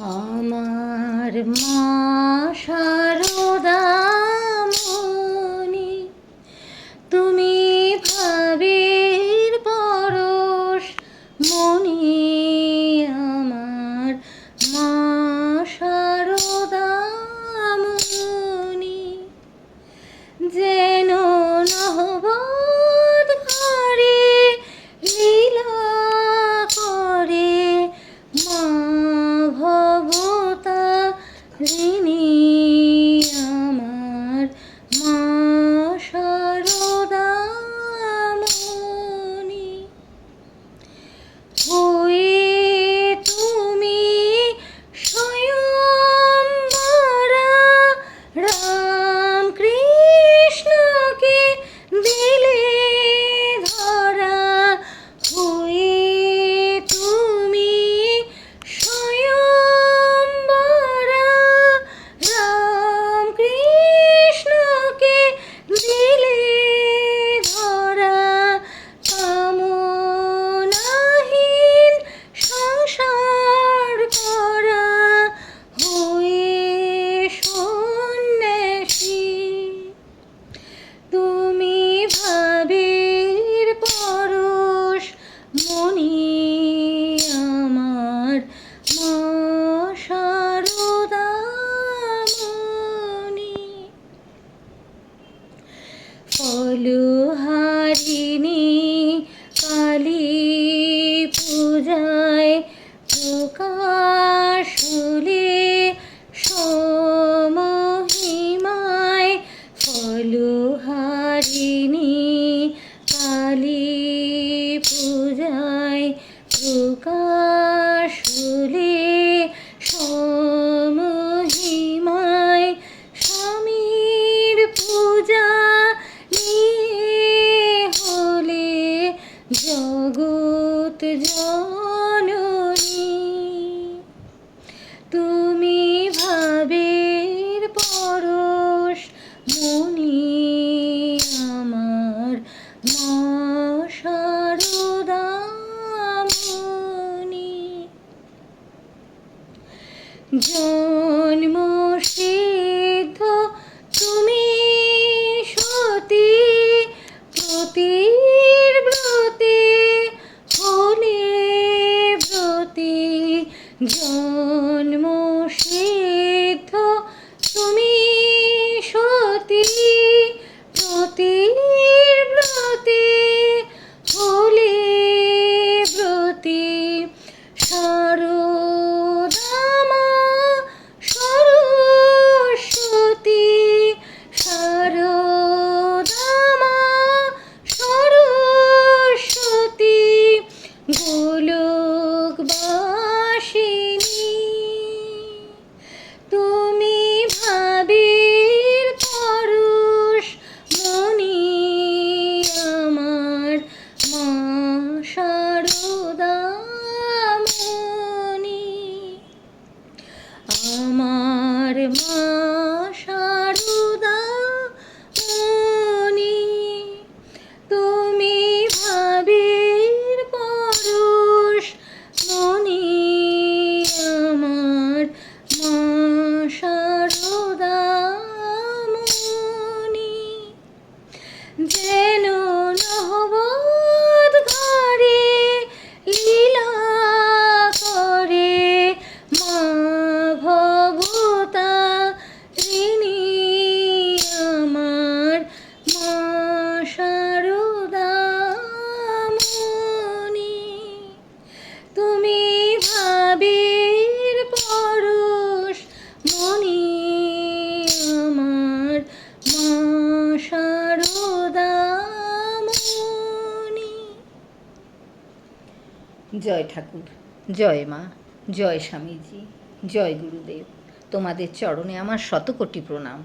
আমার মা সারা হারিণী কালী পূজায় প্রকাশলে সমহিমায় ফলহারিণী কালী জগৎ জননী। তুমি ভাবের পরশ মনি আমার মশারদামণি জন্ম জন্ম Yeah. জয় ঠাকুর জয় মা জয় স্বামীজি জয় গুরুদেব। তোমাদের চরণে আমার শতকোটি প্রণাম।